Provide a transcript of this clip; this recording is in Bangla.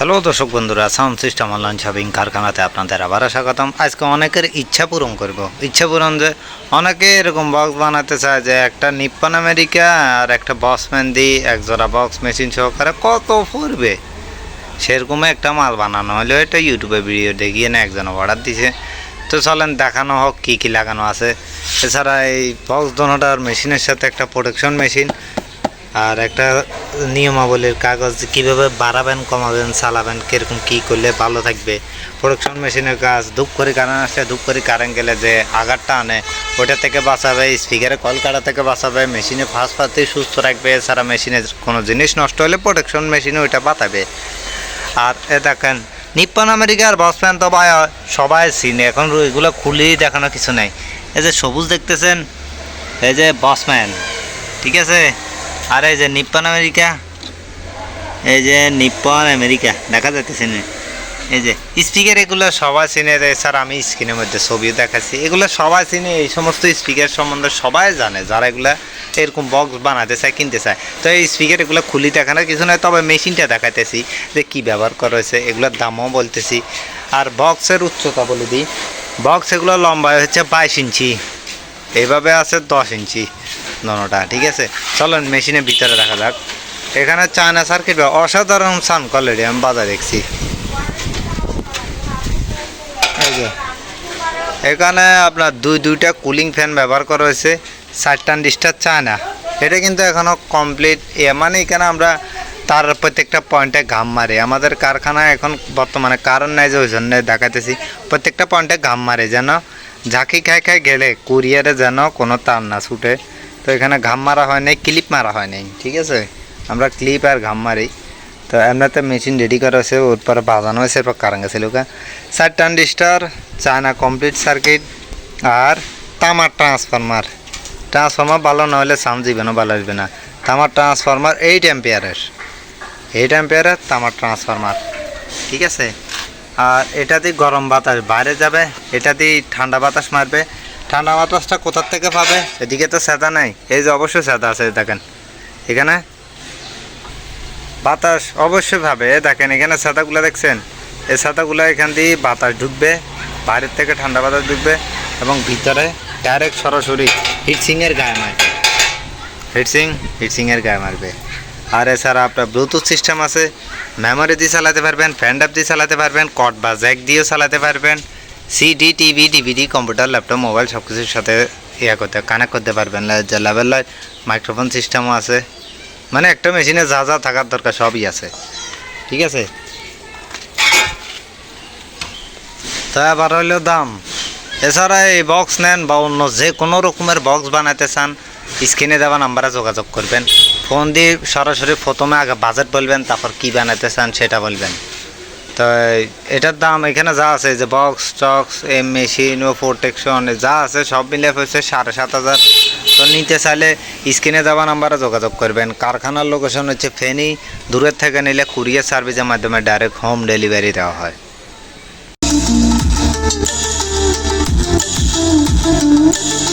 হ্যালো দর্শক বন্ধুরা, সাউন্ড সিস্টেম অনলাইন শপিং কারখানাতে আপনাদের আবার স্বাগতম। আজকে অনেকের ইচ্ছা পূরণ করব। ইচ্ছা পূরণ যে অনেকে এরকম বক্স বানাতে চায় যে একটা নিপ্পন আমেরিকা আর একটা বক্সম্যান এক জোড়া বক্স মেশিন সহকারে কত পড়বে? সেরকম একটা মাল বানানো হলেও এটা ইউটিউবে ভিডিও দেখিয়ে না একজন অর্ডার দিছে। তো চলেন দেখানো হোক কী কী লাগানো আছে। এছাড়া এই বক্স দোনোটার মেশিনের সাথে একটা প্রোটেকশন মেশিন আর একটা নিয়মাবলীর কাগজ, কীভাবে বাড়াবেন, কমাবেন, চালাবেন, কীরকম কী করলে ভালো থাকবে। প্রোডাকশন মেশিনের কাজ, ধূপ করে কারেন্ট আসলে ধূপ করে কারেন্ট গেলে যে আঘাতটা আনে ওটা থেকে বাঁচাবে স্পিকারে কল কাটা থেকে বাঁচাবে মেশিনে ফার্স্ট পাতি সুস্থ রাখবে, এছাড়া মেশিনে কোনো জিনিস নষ্ট হলে প্রোটেকশন মেশিনে ওইটা বাঁচাবে। আর এ দেখেন, নিপ্পন আমেরিকার বসম্যান তো ভাই, সবাই চিনে এখন এগুলো খুলেই দেখানো কিছু নেই। এই যে সবুজ দেখতেছেন, এই যে বসম্যান ঠিক আছে? আর এই যে নিপ্পন আমেরিকা। এই যে নিপ্পন আমেরিকা। দেখা যাচ্ছে না এই যে স্পিকার এগুলো সবাই চিনে স্যার, আমি স্ক্রিনের মধ্যে ছবিও দেখাচ্ছি। এগুলো সবাই চিনে, এই সমস্ত স্পিকার সম্বন্ধে সবাই জানে। যারা এগুলা এরকম বক্স বানাতে চায়, কিনতে চায়। তো এই স্পিকার এগুলো খুলি দেখা দেখানোর কিছু নয় তবে মেশিনটা দেখাতেছি যে কী ব্যবহার করা হয়েছে, এগুলোর দামও বলতেছি। আর বক্সের উচ্চতা বলে দিই। বক্স এগুলো লম্বা হচ্ছে বাইশ ইঞ্চি। এইভাবে আছে দশ ইঞ্চি। দোনোটা ঠিক আছে? চলেন, মেশিনের ভিতরে রাখা যাক। এখানে চায়না সার্কিট অসাধারণ সান কোয়ালিটি আমি বাজার দেখছি। এখানে আপনার দুই, দুইটা কুলিং ফ্যান ব্যবহার করা হয়েছে চারটান ডিস্টার চায়না। এটা কিন্তু এখনও কমপ্লিট এ মানে এখানে আমরা তার প্রত্যেকটা পয়েন্টে ঘাম মারে। আমাদের কারখানা এখন বর্তমানে কারণ নাই যে, ওই জন্য দেখাতেছি প্রত্যেকটা পয়েন্টে ঘাম মারে যেন, ঝাঁকি খাই খাই গেলে কুরিয়ারে যেন কোনো তার না ছুটে। তো এখানে ঘাম মারা হয় নাই ক্লিপ মারা হয় নাই, ঠিক আছে? আমরা ক্লিপ আর ঘাম মারি। তো এমনিতে মেশিন রেডি করা হয়েছে, ওর পরে বাজানো হয়েছে, এরপর কারেন্ট গেছে লোকা। চার ট্রানজিস্টার চায়না কমপ্লিট সার্কিট আর তামার ট্রান্সফরমার ট্রান্সফরমার ভালো না হলে সাউন্ড দিবে না ভালো আসবে না। তামার ট্রান্সফরমার এইট অ্যাম্পিয়ারের এইট অ্যাম্পিয়ারের তামার ট্রান্সফরমার ঠিক আছে? আর এটা দিয়ে গরম বাতাস বাইরে যাবে এটা দিয়ে ঠান্ডা বাতাস মারবে। ঠান্ডা বাতাসটা কোথার থেকে পাবে? এদিকে তো সেদা নাই। এই যে অবশ্যই সেদা আছে দেখেন। এখানে? বাতাস অবশ্যই পাবে। দেখেন এখানে ছাতাগুলো দেখছেন? এই ছাতাগুলো এখান দিয়ে বাতাস ঢুকবে বাইরের থেকে ঠান্ডা বাতাস ঢুকবে এবং ভিতরে ডাইরেক্ট সরাসরি হিটসিংয়ের গায়ে মারবে। হিটসিং হিটসিংয়ের গায়ে মারবে। আর এছাড়া আপনার ব্লুটুথ সিস্টেম আছে। মেমোরি দিয়ে চালাতে পারবেন ফ্যান্ডাপ দিয়ে চালাতে পারবেন কট বা জ্যাক দিয়েও চালাতে পারবেন। CD TV DVD computer laptop mobile সব কিছুর সাথে ইয়া করতে কানেক্ট করতে পারবেন যে লেভেল লাইট মাইক্রোফোন সিস্টেমও আছে। মানে একটা মেশিনে যা যা থাকার দরকার, সবই আছে। ঠিক আছে? তা আবার হইল দাম। এছাড়া এই বক্স নেন বা অন্য যে কোনো রকমের বক্স বানাতে চান স্ক্রিনে দেওয়া নাম্বারে যোগাযোগ করবেন। ফোন দিয়ে সরাসরি প্রথমে আগে বাজেট বলবেন, তারপর কি বানাতে চান সেটা বলবেন। তো এটার দাম এখানে যা আছে যে বক্স টক্স এম মেশিন ও প্রোটেকশন যা আছে সব মিলে হচ্ছে সাড়ে সাত হাজার। তো নিতে চাইলে স্ক্রিনে যাওয়া নাম্বারে যোগাযোগ করবেন। কারখানার লোকেশন হচ্ছে ফেনি। দূরের থেকে নিলে কুরিয়ার সার্ভিসের মাধ্যমে ডাইরেক্ট হোম ডেলিভারি দেওয়া হয়। Thank you.